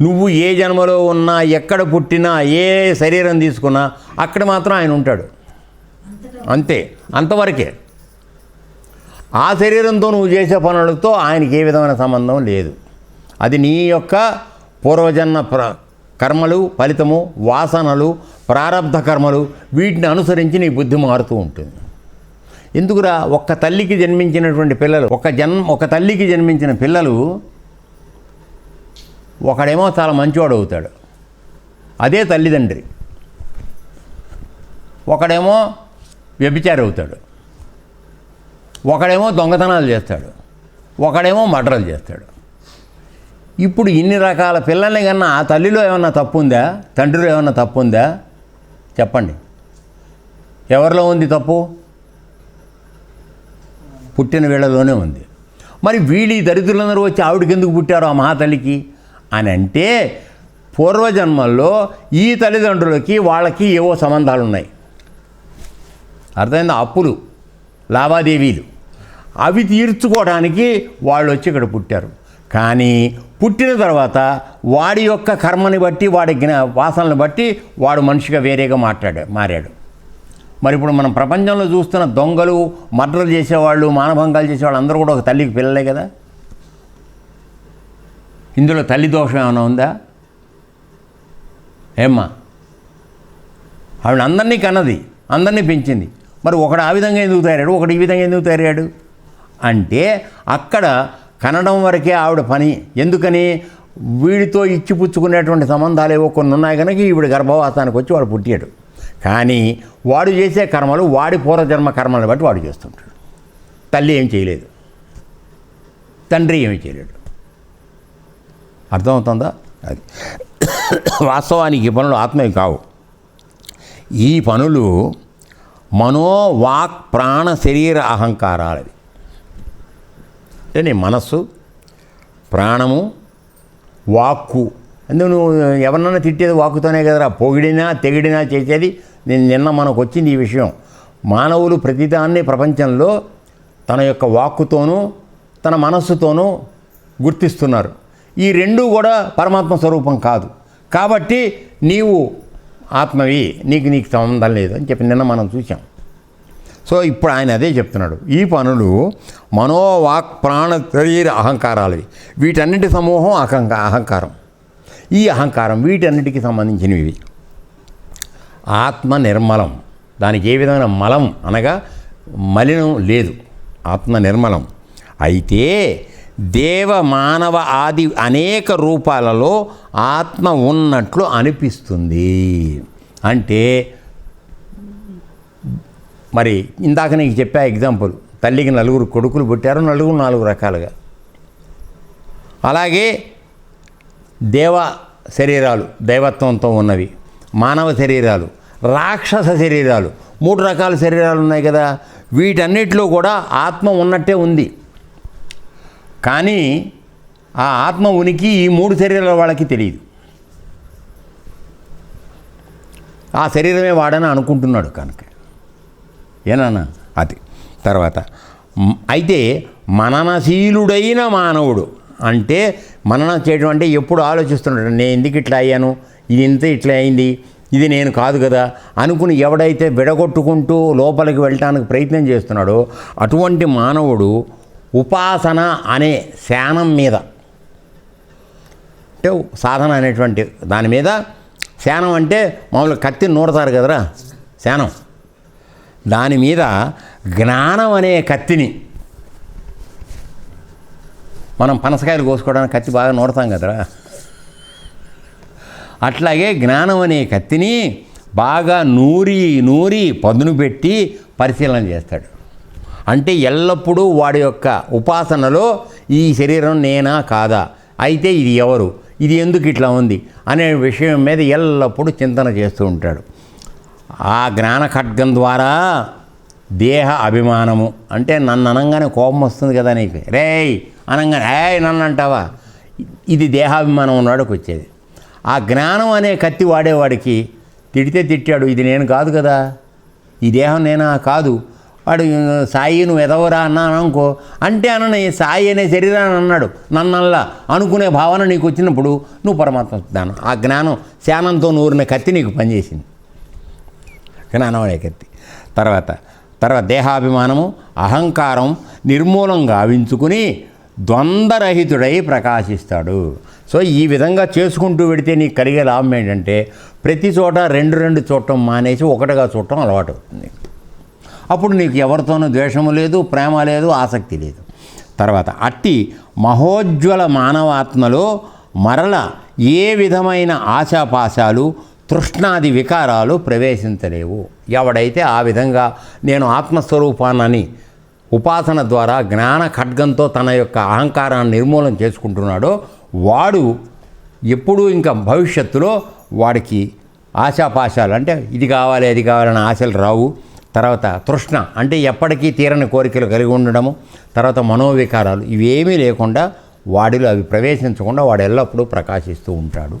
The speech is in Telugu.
నువ్వు ఏ జన్మలో ఉన్నా ఎక్కడ పుట్టినా ఏ శరీరం తీసుకున్నా అక్కడ మాత్రం ఆయన ఉంటాడు. అంతే. అంతవరకే. ఆ శరీరంతో నువ్వు చేసే పనులతో ఆయనకి ఏ విధమైన సంబంధం లేదు. అది నీ యొక్క పూర్వజన్మ ప్ర కర్మలు ఫలితము వాసనలు ప్రారంధ కర్మలు వీటిని అనుసరించి నీ బుద్ధి మారుతూ ఉంటుంది. ఎందుకురా? ఒక్క తల్లికి జన్మించినటువంటి పిల్లలు ఒక జన్మ ఒక తల్లికి జన్మించిన పిల్లలు ఒకడేమో చాలా మంచివాడు అవుతాడు. అదే తల్లిదండ్రి. ఒకడేమో వ్యభిచారి అవుతాడు. ఒకడేమో దొంగతనాలు చేస్తాడు. ఒకడేమో మర్డర్లు చేస్తాడు. ఇప్పుడు ఇన్ని రకాల పిల్లల్ని కన్నా ఆ తల్లిలో ఏమన్నా తప్పు ఉందా తండ్రిలో ఏమన్నా తప్పు ఉందా చెప్పండి. ఎవరిలో ఉంది తప్పు? పుట్టిన వీళ్ళలోనే ఉంది. మరి వీళ్ళు ఈ దరిద్రులందరూ వచ్చి ఆవిడకి ఎందుకు పుట్టారు ఆ మహాతల్లికి? అని అంటే పూర్వజన్మల్లో ఈ తల్లిదండ్రులకి వాళ్ళకి ఏవో సంబంధాలు ఉన్నాయి అర్థమైందా? అప్పులు లావాదేవీలు. అవి తీర్చుకోవడానికి వాళ్ళు వచ్చి ఇక్కడ పుట్టారు. కానీ పుట్టిన తర్వాత వాడి యొక్క కర్మని బట్టి వాడి జ్ఞా వాసనని బట్టి వాడు మనిషిగా వేరేగా మాట్లాడా మారాడు. మరి ఇప్పుడు మనం ప్రపంచంలో చూస్తున్న దొంగలు మర్డర్లు చేసేవాళ్ళు మానభంగాలు చేసేవాళ్ళు అందరూ కూడా ఒక తల్లికి పిల్లలే కదా? ఇందులో తల్లి దోషం ఏమైనా ఉందా? ఏమ్మా? ఆవిడ అందరినీ కన్నది అందరినీ పెంచింది. మరి ఒకడు ఆ విధంగా ఎందుకు తయారాడు ఒకడు ఈ విధంగా ఎందుకు తయారాడు అంటే అక్కడ కనడం వరకే ఆవిడ పని. ఎందుకని? వీడితో ఇచ్చిపుచ్చుకునేటువంటి సంబంధాలు ఏవో కొన్ని ఉన్నాయి కనుక ఈవిడ గర్భవాసానికి వచ్చి వాడు పుట్టాడు. కానీ వాడు చేసే కర్మలు వాడి పూర్వజన్మ కర్మలను బట్టి వాడు చేస్తుంటాడు. తల్లి ఏం చేయలేదు. తండ్రి ఏమి చేయలేడు. అర్థమవుతుందా? అది. వాస్తవానికి ఈ పనులు ఆత్మవి కావు. ఈ పనులు మనో వాక్ ప్రాణ శరీర అహంకారాలవి. అంటే నీ మనస్సు ప్రాణము వాక్కు? ఎందుకు నువ్వు ఎవరినన్నా తిట్టేది వాక్కుతోనే కదరా? పొగిడినా తెగిడినా చేసేది నేను నిన్న మనకు వచ్చింది ఈ విషయం. మానవులు ప్రతిదాన్ని ప్రపంచంలో తన యొక్క వాక్కుతోనూ తన మనస్సుతోనూ గుర్తిస్తున్నారు. ఈ రెండూ కూడా పరమాత్మ స్వరూపం కాదు. కాబట్టి నీవు ఆత్మవి నీకు నీకు సంబంధం లేదు అని చెప్పి నిన్న మనం చూసాం సో ఇప్పుడు ఆయన అదే చెప్తున్నాడు. ఈ పనులు మనోవాక్ ప్రాణ శరీర అహంకారాలవి. వీటన్నిటి సమూహం అహంకా అహంకారం. ఈ అహంకారం వీటన్నిటికి సంబంధించినవి. ఇవి ఆత్మ నిర్మలం దానికి ఏ విధమైన మలం అనగా మలినం లేదు. ఆత్మ నిర్మలం అయితే దేవ మానవ ఆది అనేక రూపాలలో ఆత్మ ఉన్నట్లు అనిపిస్తుంది. అంటే మరి ఇందాక నీకు చెప్పా ఎగ్జాంపుల్ తల్లికి నలుగురు కొడుకులు పుట్టారు నలుగురు నాలుగు రకాలుగా. అలాగే దేవ శరీరాలు దైవత్వంతో ఉన్నవి మానవ శరీరాలు రాక్షస శరీరాలు మూడు రకాల శరీరాలు ఉన్నాయి కదా. వీటన్నిటిలో కూడా ఆత్మ ఉన్నట్టే ఉంది. కానీ ఆ ఆత్మ ఉనికి ఈ మూడు శరీరాల వాళ్ళకి తెలియదు ఆ శరీరమే వాడని అనుకుంటున్నాడు కనుక. ఏనా అది. తర్వాత అయితే మననశీలుడైన మానవుడు అంటే మననం చేయడం అంటే ఎప్పుడు ఆలోచిస్తున్నాడు నేను ఎందుకు ఇట్లా అయ్యాను? ఇది ఇంత ఇట్లా అయింది ఇది నేను కాదు కదా అనుకుని ఎవడైతే విడగొట్టుకుంటూ లోపలికి వెళ్ళటానికి ప్రయత్నం చేస్తున్నాడో అటువంటి మానవుడు ఉపాసన అనే శానం మీద. అంటే సాధన అనేటువంటి దాని మీద శానం అంటే మామూలుగా కత్తిని నూడతారు కదరా? శానం. దాని మీద జ్ఞానం అనే కత్తిని మనం పనసకాయలు కోసుకోవడానికి కత్తి బాగా నూడతాం కదరా? అట్లాగే జ్ఞానం అనే కత్తిని బాగా నూరి నూరి పదును పెట్టి పరిశీలన చేస్తాడు. అంటే ఎల్లప్పుడూ వాడి యొక్క ఉపాసనలో ఈ శరీరం నేనా కాదా? అయితే ఇది ఎవరు? ఇది ఎందుకు ఇట్లా ఉంది? అనే విషయం మీద ఎల్లప్పుడూ చింతన చేస్తూ ఉంటాడు. ఆ జ్ఞాన ఖడ్గం ద్వారా దేహ అభిమానము. అంటే నన్ను అనగానే కోపం వస్తుంది కదా నీకు? రేయ్ అనగానే. ఏయ్ నన్ను అంటావా? ఇది దేహాభిమానం ఉన్నవాడికి వచ్చేది. ఆ జ్ఞానం అనే కత్తి వాడేవాడికి తిడితే తిట్టాడు ఇది నేను కాదు కదా? ఈ దేహం నేనా? కాదు. వాడు సాయి నువ్వు ఎదవరా అన్నాను అనుకో. అంటే అన్న ఈ సాయి అనే శరీరాన్ని అన్నాడు నన్నల్లా అనుకునే భావన నీకు వచ్చినప్పుడు నువ్వు పరమాత్మ జ్ఞానం. ఆ జ్ఞానం శానంతో నూరిన కత్తి నీకు పనిచేసింది. జ్ఞానం అనే కత్తి. తర్వాత తర్వాత దేహాభిమానము అహంకారం నిర్మూలం గావించుకుని ద్వంద్వరహితుడై ప్రకాశిస్తాడు. సో ఈ విధంగా చేసుకుంటూ పెడితే నీకు కలిగే లాభం ఏంటంటే ప్రతి చోట రెండు రెండు చూడటం మానేసి ఒకటిగా చూడటం అలవాటు అవుతుంది అప్పుడు నీకు ఎవరితోనూ ద్వేషము లేదు ప్రేమ లేదు ఆసక్తి లేదు. తర్వాత అట్టి మహోజ్వల మానవాత్మలో మరల ఏ విధమైన ఆశాపాశాలు తృష్ణాది వికారాలు ప్రవేశించలేవు. ఎవడైతే ఆ విధంగా నేను ఆత్మస్వరూపాన్నని ఉపాసన ద్వారా జ్ఞాన ఖడ్గంతో తన యొక్క అహంకారాన్ని నిర్మూలన చేసుకుంటున్నాడో వాడు ఎప్పుడూ ఇంకా భవిష్యత్తులో వాడికి ఆశాపాశాలు అంటే ఇది కావాలి అది కావాలని ఆశలు రావు. తర్వాత తృష్ణ అంటే ఎప్పటికీ తీరని కోరికలు కలిగి ఉండడము తర్వాత మనోవికారాలు ఇవేమీ లేకుండా వాడిలో అవి ప్రవేశించకుండా వాడు ఎల్లప్పుడూ ప్రకాశిస్తూ ఉంటాడు.